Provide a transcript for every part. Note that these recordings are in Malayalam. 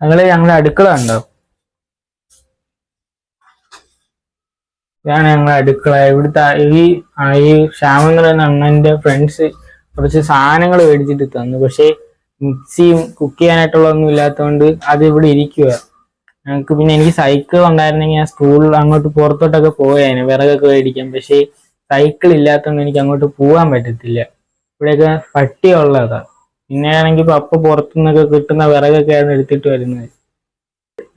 ഞങ്ങൾ ഞങ്ങളെ അടുക്കള ഉണ്ടോ ഇതാണ് ഞങ്ങളുടെ അടുക്കള. ഇവിടുത്തെ ഈ ഈ ശ്യാമെന്ന് പറയുന്ന അണ്ണന്റെ ഫ്രണ്ട്സ് കുറച്ച് സാധനങ്ങൾ മേടിച്ചിട്ട് തന്നു. പക്ഷേ മിക്സിയും കുക്ക് ചെയ്യാനായിട്ടുള്ള ഒന്നും ഇല്ലാത്തതുകൊണ്ട് അത് ഇവിടെ ഇരിക്കുക ഞങ്ങൾക്ക് പിന്നെ എനിക്ക് സൈക്കിൾ ഉണ്ടായിരുന്നെങ്കിൽ ഞാൻ സ്കൂളിൽ അങ്ങോട്ട് പുറത്തോട്ടൊക്കെ പോയേനെ വിറകൊക്കെ മേടിക്കാം പക്ഷേ സൈക്കിൾ ഇല്ലാത്തതുകൊണ്ട് എനിക്ക് അങ്ങോട്ട് പോകാൻ പറ്റത്തില്ല. ഇവിടെയൊക്കെ പട്ടി ഉള്ളതാ പിന്നെ ആണെങ്കിൽ പപ്പ പുറത്തുനിന്നൊക്കെ കിട്ടുന്ന വിറകൊക്കെയാണ് എടുത്തിട്ട് വരുന്നത്.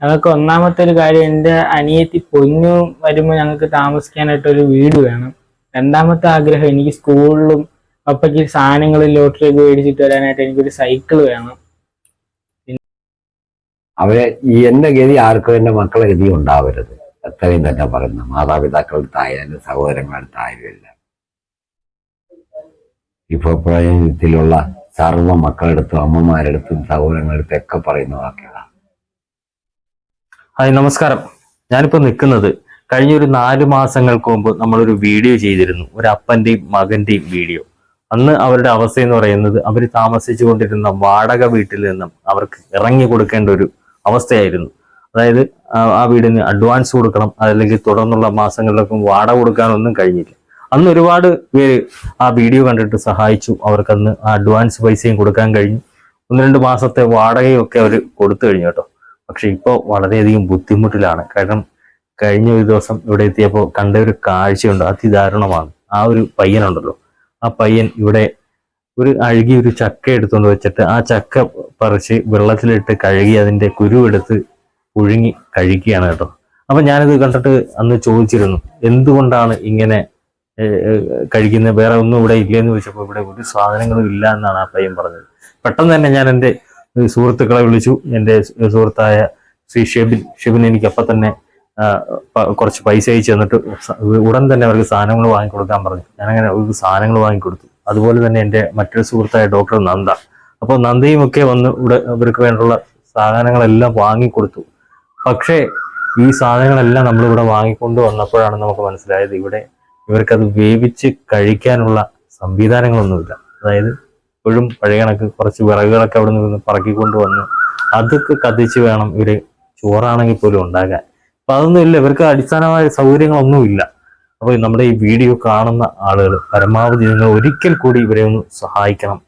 ഞങ്ങൾക്ക് ഒന്നാമത്തെ ഒരു കാര്യം എന്റെ അനിയത്തി പൊന്നു വരുമ്പോൾ ഞങ്ങൾക്ക് താമസിക്കാനായിട്ട് ഒരു വീട് വേണം. രണ്ടാമത്തെ ആഗ്രഹം എനിക്ക് സ്കൂളിലും പപ്പയ്ക്ക് സാധനങ്ങൾ ലോട്ടറി ഒക്കെ മേടിച്ചിട്ട് വരാനായിട്ട് എനിക്കൊരു സൈക്കിൾ വേണം. അവരെ എന്റെ ഗതി ആർക്കും എന്റെ മക്കളെ ഗതി ഉണ്ടാവരുത്. എത്രയും തന്നെ പറയുന്നു. മാതാപിതാക്കളടുത്തായാലും സഹോദരങ്ങളടുത്തായാലും എല്ലാം. ഇപ്പൊ പ്രയോജനത്തിലുള്ള സർവ മക്കളെടുത്തും അമ്മമാരെടുത്തും സഹോദരങ്ങളെടുത്തും ഒക്കെ പറയുന്ന വാക്കുകളാണ് ഹായ് നമസ്കാരം. ഞാനിപ്പോ നിൽക്കുന്നത് കഴിഞ്ഞ ഒരു നാല് മാസങ്ങൾക്ക് മുമ്പ് നമ്മളൊരു വീഡിയോ ചെയ്തിരുന്നു. ഒരു അപ്പന്റെയും മകന്റെയും വീഡിയോ. അന്ന് അവരുടെ അവസ്ഥ എന്ന് പറയുന്നത് അവർ താമസിച്ചു കൊണ്ടിരുന്ന വാടക വീട്ടിൽ നിന്നും അവർക്ക് ഇറങ്ങി കൊടുക്കേണ്ട ഒരു അവസ്ഥയായിരുന്നു. അതായത് ആ- ആ വീടിന് അഡ്വാൻസ് കൊടുക്കണം അതല്ലെങ്കിൽ തുടർന്നുള്ള മാസങ്ങളിലൊക്കെ വാടക കൊടുക്കാനൊന്നും കഴിഞ്ഞില്ല. അന്ന് ഒരുപാട് പേര് ആ വീഡിയോ കണ്ടിട്ട് സഹായിച്ചു. അവർക്കന്ന് അഡ്വാൻസ് പൈസയും കൊടുക്കാൻ കഴിഞ്ഞു. ഒന്ന് രണ്ട് മാസത്തെ വാടകയും ഒക്കെ അവർ കൊടുത്തു കഴിഞ്ഞു കേട്ടോ. പക്ഷെ ഇപ്പോൾ വളരെയധികം ബുദ്ധിമുട്ടിലാണ്. കാരണം കഴിഞ്ഞ ഒരു ദിവസം ഇവിടെ എത്തിയപ്പോൾ കണ്ട ഒരു കാഴ്ചയുണ്ട്. അതിദാരുണമാണ്. ആ ഒരു പയ്യനുണ്ടല്ലോ. ആ പയ്യൻ ഇവിടെ ഒരു അഴുകി ഒരു ചക്ക എടുത്തുകൊണ്ട് വെച്ചിട്ട് ആ ചക്ക പറിച്ച് വെള്ളത്തിലിട്ട് കഴുകി അതിന്റെ കുരുവെടുത്ത് പുഴുങ്ങി കഴിക്കുകയാണ് കേട്ടോ. അപ്പൊ ഞാനിത് കണ്ടിട്ട് അന്ന് ചോദിച്ചിരുന്നു എന്തുകൊണ്ടാണ് ഇങ്ങനെ കഴിക്കുന്നത് വേറെ ഒന്നും ഇവിടെ ഇല്ലെന്ന് ചോദിച്ചപ്പോൾ ഇവിടെ ഒരു സാധനങ്ങളും ഇല്ല എന്നാണ് ആ പയ്യൻ പറഞ്ഞത്. പെട്ടെന്ന് തന്നെ ഞാൻ എന്റെ സുഹൃത്തുക്കളെ വിളിച്ചു. എന്റെ സുഹൃത്തായ ശ്രീ ഷെബിൻ. ഷെബിൻ എനിക്ക് അപ്പം തന്നെ കുറച്ച് പൈസ അയച്ചു തന്നിട്ട് ഉടൻ തന്നെ അവർക്ക് സാധനങ്ങൾ വാങ്ങിക്കൊടുക്കാൻ പറഞ്ഞു. ഞാനങ്ങനെ അവർക്ക് സാധനങ്ങൾ വാങ്ങിക്കൊടുത്തു. അതുപോലെ തന്നെ എന്റെ മറ്റൊരു സുഹൃത്തായ ഡോക്ടർ നന്ദ. അപ്പോൾ നന്ദയും ഒക്കെ വന്ന് ഇവിടെ ഇവർക്ക് വേണ്ടുള്ള സാധനങ്ങളെല്ലാം വാങ്ങിക്കൊടുത്തു. പക്ഷേ ഈ സാധനങ്ങളെല്ലാം നമ്മളിവിടെ വാങ്ങിക്കൊണ്ട് വന്നപ്പോഴാണ് നമുക്ക് മനസ്സിലായത് ഇവിടെ ഇവർക്കത് വേവിച്ച് കഴിക്കാനുള്ള സംവിധാനങ്ങളൊന്നുമില്ല. അതായത് ഇപ്പോഴും പഴയ കണക്ക് കുറച്ച് വിറകുകളൊക്കെ അവിടെ നിന്ന് പറക്കിക്കൊണ്ട് വന്ന് അതൊക്കെ കത്തിച്ച് വേണം ഇവർ ചോറാണെങ്കിൽ പോലും ഉണ്ടാകാൻ അപ്പൊ അതൊന്നും ഇല്ല ഇവർക്ക് അടിസ്ഥാനമായ സൗകര്യങ്ങളൊന്നുമില്ല. അപ്പോൾ നമ്മുടെ ഈ വീഡിയോ കാണുന്ന ആളുകൾ പരമാവധി നിങ്ങൾ ഒരിക്കൽ കൂടി ഇവരെ ഒന്ന് സഹായിക്കണം.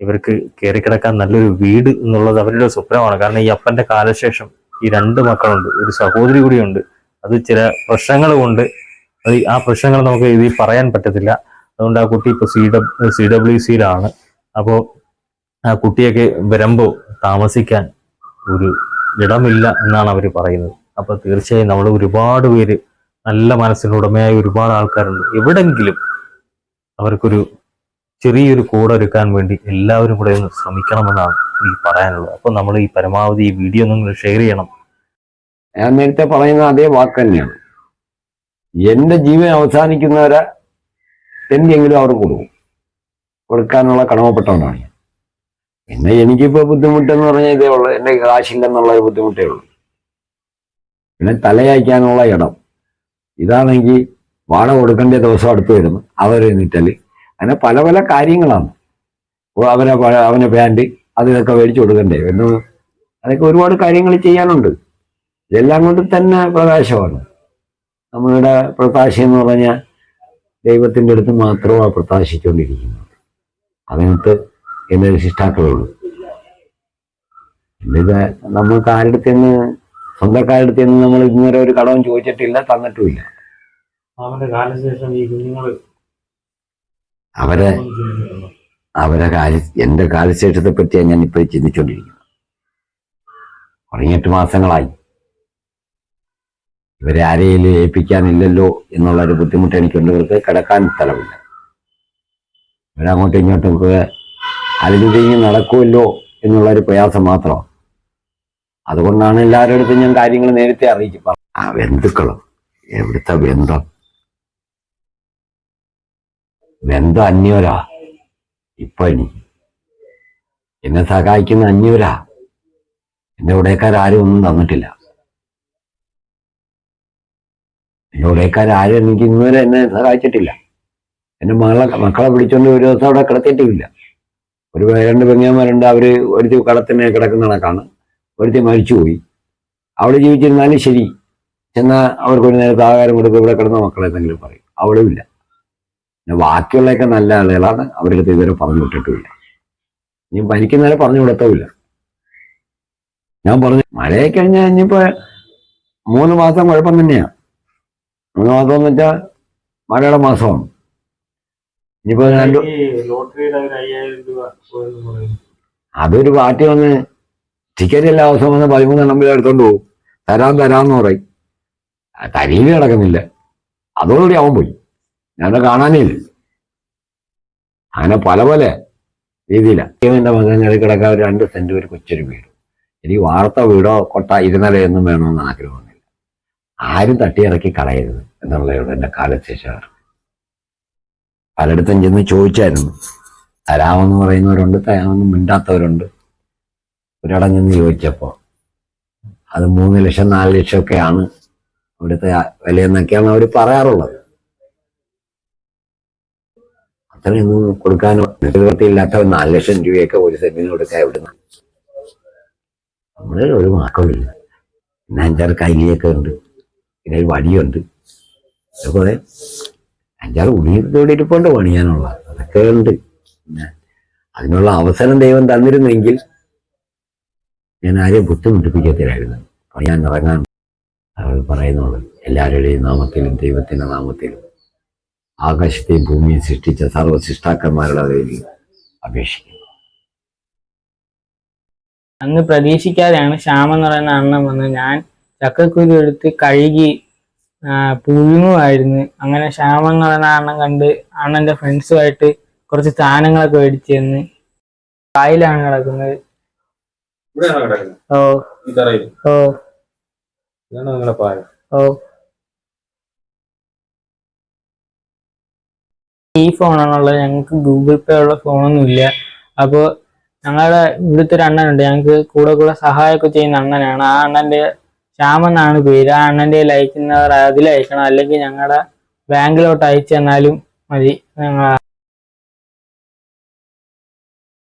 ഇവർക്ക് കയറിക്കിടക്കാൻ നല്ലൊരു വീട് എന്നുള്ളത് അവരുടെ സ്വപ്നമാണ്. കാരണം ഈ അപ്പന്റെ കാലശേഷം ഈ രണ്ട് മക്കളുണ്ട് ഒരു സഹോദരി കൂടിയുണ്ട്. അത് ചില പ്രശ്നങ്ങൾ കൊണ്ട് ആ പ്രശ്നങ്ങൾ നമുക്ക് ഇതിൽ പറയാൻ പറ്റത്തില്ല. അതുകൊണ്ട് ആ കുട്ടി ഇപ്പോൾ സി ഡബ്ല്യു സി ഡബ്ല്യു സിയിലാണ് അപ്പോൾ ആ കുട്ടിയൊക്കെ വരുമ്പോൾ താമസിക്കാൻ ഒരു ഇടമില്ല എന്നാണ് അവർ പറയുന്നത്. അപ്പൊ തീർച്ചയായും നമ്മൾ ഒരുപാട് പേര് നല്ല മനസ്സിനുടമയായ ഒരുപാട് ആൾക്കാരുണ്ട്. എവിടെങ്കിലും അവർക്കൊരു ചെറിയൊരു കൂടെ ഒരുക്കാൻ വേണ്ടി എല്ലാവരും കൂടെ ഒന്ന് ശ്രമിക്കണമെന്നാണ് എനിക്ക് പറയാനുള്ളത്. അപ്പൊ നമ്മൾ ഈ പരമാവധി ഈ വീഡിയോ നിങ്ങൾ ഷെയർ ചെയ്യണം. ഞാൻ നേരത്തെ പറയുന്ന അതേ വാക്ക് തന്നെയാണ്. എന്റെ ജീവൻ അവസാനിക്കുന്നവരെ എന്തെങ്കിലും അവർ കൊടുക്കും. കൊടുക്കാനുള്ള കടമപ്പെട്ടവനാണ് പിന്നെ എനിക്കിപ്പോ ബുദ്ധിമുട്ടെന്ന് പറഞ്ഞാൽ ഇതേ ഉള്ളൂ. എന്റെ കാശില്ലെന്നുള്ള ഒരു ബുദ്ധിമുട്ടേ ഉള്ളൂ. പിന്നെ തലയായ്ക്കാനുള്ള ഇടം. ഇതാണെങ്കിൽ വാട കൊടുക്കേണ്ട ദിവസം അടുത്ത് വരുന്നു. അവർ എന്നിട്ടൽ അങ്ങനെ പല പല കാര്യങ്ങളാണ്. അവനെ അവനെ പാന്റ് അത് ഇതൊക്കെ മേടിച്ചു കൊടുക്കണ്ടേ? എന്ന് അതൊക്കെ ഒരുപാട് കാര്യങ്ങൾ ചെയ്യാനുണ്ട്. ഇതെല്ലാം കൊണ്ട് തന്നെ പ്രകാശമാണ്. നമ്മളുടെ പ്രത്യാശ എന്ന് പറഞ്ഞാൽ ദൈവത്തിന്റെ അടുത്ത് മാത്രമാണ് പ്രത്യാശിച്ചുകൊണ്ടിരിക്കുന്നത് അതിനകത്ത് എന്റെ ശിഷ്ടാക്കളുള്ളൂ ഇത് നമ്മൾക്ക് ആരുടെ നിന്ന് സ്വന്തക്കാരുടെ നിന്ന് നമ്മൾ ഇന്നുവരെ ഒരു കടവും ചോദിച്ചിട്ടില്ല തന്നിട്ടുമില്ല. അവരെ അവരെ കാല എന്റെ കാലശേഷത്തെ പറ്റിയാണ് ഞാൻ ഇപ്പോൾ ചിന്തിച്ചുകൊണ്ടിരിക്കുന്നത്. കുറഞ്ഞെട്ട് മാസങ്ങളായി. ഇവരെ ആരെയും ഏൽപ്പിക്കാനില്ലല്ലോ എന്നുള്ളൊരു ബുദ്ധിമുട്ട് എനിക്കുണ്ട്. ഇവർക്ക് കിടക്കാൻ സ്ഥലമില്ല. ഇവരങ്ങോട്ടും ഇങ്ങോട്ടും ഒക്കെ അലിഞ്ഞുതിങ്ങി നടക്കുമല്ലോ എന്നുള്ളൊരു പ്രയാസം മാത്രമാണ്. അതുകൊണ്ടാണ് എല്ലാവരുടെ അടുത്തും ഞാൻ കാര്യങ്ങൾ നേരത്തെ അറിയിച്ചു ആ ബന്ധുക്കളും എവിടുത്തെ ബന്ധം? ബന്ധം അന്യോരാ ഇപ്പൊ എനിക്ക് എന്നെ സഹായിക്കുന്ന അന്യോരാ എന്റെ ഉടയക്കാരും ഒന്നും തന്നിട്ടില്ല. എന്റെ ഉടയക്കാരും എനിക്ക് ഇന്നുവരെ എന്നെ സഹായിച്ചിട്ടില്ല. എന്റെ മകളെ മക്കളെ പിടിച്ചോണ്ട് ഒരു ദിവസം അവിടെ കിടത്തിയിട്ടില്ല. ഒരു രണ്ട് പെങ്ങന്മാരുണ്ട് അവർ ഒരു കളത്തിനെ കിടക്കുന്ന കണക്കാണ്. ഒരുത്തി മരിച്ചുപോയി. അവിടെ ജീവിച്ചിരുന്നാലും ശരി. ചെന്നാൽ അവർക്കൊരു നേരത്തെ ആഹാരം കൊടുക്കും ഇവിടെ കിടന്ന മക്കളെ എന്തെങ്കിലും പറയും. അവളും ഇല്ല. പിന്നെ ബാക്കിയുള്ളതൊക്കെ നല്ല ആളുകളാണ്. അവർക്ക് ഇതുവരെ പറഞ്ഞു വിട്ടിട്ടുമില്ല. ഇനി ഭരിക്കുന്നവരെ പറഞ്ഞു കൊടുത്തവില്ല ഞാൻ പറഞ്ഞു മഴയൊക്കെ കഴിഞ്ഞാൽ ഇനിയിപ്പോ മൂന്ന് മാസം കുഴപ്പം തന്നെയാണ് മാസം എന്ന് വെച്ചാൽ മലയാള മാസമാണ്. ഇനിയിപ്പോ രണ്ട് അതൊരു പാർട്ടി വന്ന് ടിക്കറ്റ് എല്ലാ ദിവസവും വന്ന് പതിമൂന്നെണ്ണം പേര് എടുത്തോണ്ട് പോകും തരാൻ തരാന്ന് പറയും. തരീൽ കിടക്കുന്നില്ല. അതോടുകൂടി അവൻ പോയി. ഞാൻ കാണാനേ ഇല്ല അങ്ങനെ പല പല രീതിയിലാണ് എന്റെ മകൻ കിടക്കാൻ രണ്ട് സെന്റ് ഒരു കൊച്ചൊരു വീട്. എനിക്ക് വാർത്ത വീടോ കൊട്ട ഇരുന്നലയൊന്നും വേണമെന്ന് ആഗ്രഹമൊന്നുമില്ല ആരും തട്ടിയിറക്കി കളയരുത് എന്നുള്ളതാണ് എന്റെ കാലശേഷം പലയിടത്തും ചെന്ന് ചോദിച്ചായിരുന്നു. തരാമെന്ന് പറയുന്നവരുണ്ട് തരാമെന്ന് മിണ്ടാത്തവരുണ്ട്. ഒരിടം ചെന്ന് ചോദിച്ചപ്പോൾ അത് മൂന്ന് ലക്ഷം നാല് ലക്ഷം ഒക്കെയാണ് ഇവിടുത്തെ വിലയെന്നൊക്കെയാണ് അവർ പറയാറുള്ളത്. അത്രയൊന്നും കൊടുക്കാനോ നിവൃത്തിയില്ലാത്ത നാല് ലക്ഷം രൂപയൊക്കെ ഒരു സെന്റിന് കൊടുക്കാൻ ഇവിടുന്ന് നമ്മൾ ഒരു മാർക്കമില്ല പിന്നെ അഞ്ചാറ് കൈലിയൊക്കെ ഉണ്ട്. പിന്നെ ഒരു വടിയുണ്ട് അതുപോലെ അഞ്ചാറ് ഉള്ളിയൊക്കെ ഇവിടെ ഇരിപ്പുണ്ട് പണിയാനുള്ള അതൊക്കെ ഉണ്ട്. അതിനുള്ള അവസരം ദൈവം തന്നിരുന്നെങ്കിൽ ഞാൻ ആരെയും ബുദ്ധിമുട്ടിപ്പിക്കത്തില്ലായിരുന്നു. പണിയാൻ ഇറങ്ങാൻ അവൾ പറയുന്നുള്ളൂ. എല്ലാവരുടെയും നാമത്തിലും ദൈവത്തിന്റെ നാമത്തിലും ആകാശത്തെയും ഭൂമിയും സൃഷ്ടിച്ച സർവ സൃഷ്ടാക്കന്മാരുടെ പേരിൽ അപേക്ഷിക്കുന്നു. അന്ന് പ്രതീക്ഷിക്കാതെയാണ് ശ്യാം എന്ന് പറയുന്ന അണ്ണൻ വന്ന് ഞാൻ ചക്കക്കുരു എടുത്ത് കഴുകി പുഴുങ്ങുമായിരുന്നു. അങ്ങനെ ക്ഷാമങ്ങൾ അണ്ണൻ കണ്ട് അണ്ണന്റെ ഫ്രണ്ട്സുമായിട്ട് കുറച്ച് സാധനങ്ങളൊക്കെ മേടിച്ചു തന്ന് കായലാണ് കിടക്കുന്നത്? ഓ. ഓ. ഓ. ഈ ഫോണാണുള്ളത്. ഞങ്ങൾക്ക് ഗൂഗിൾ പേ ഉള്ള ഫോണൊന്നും ഇല്ല അപ്പോൾ ഞങ്ങളുടെ ഇവിടുത്തെ ഒരു അണ്ണനുണ്ട്. ഞങ്ങൾക്ക് കൂടെ കൂടെ സഹായമൊക്കെ ചെയ്യുന്ന അണ്ണനാണ്. ആ അണ്ണന്റെ ശ്യാമെന്നാണ് പേര്. ആ അണ്ണന്റെ അയക്കുന്നവർ അതിൽ അയക്കണം അല്ലെങ്കിൽ ഞങ്ങളുടെ ബാങ്കിലോട്ട് അയച്ചു തന്നാലും മതി. ഞങ്ങൾ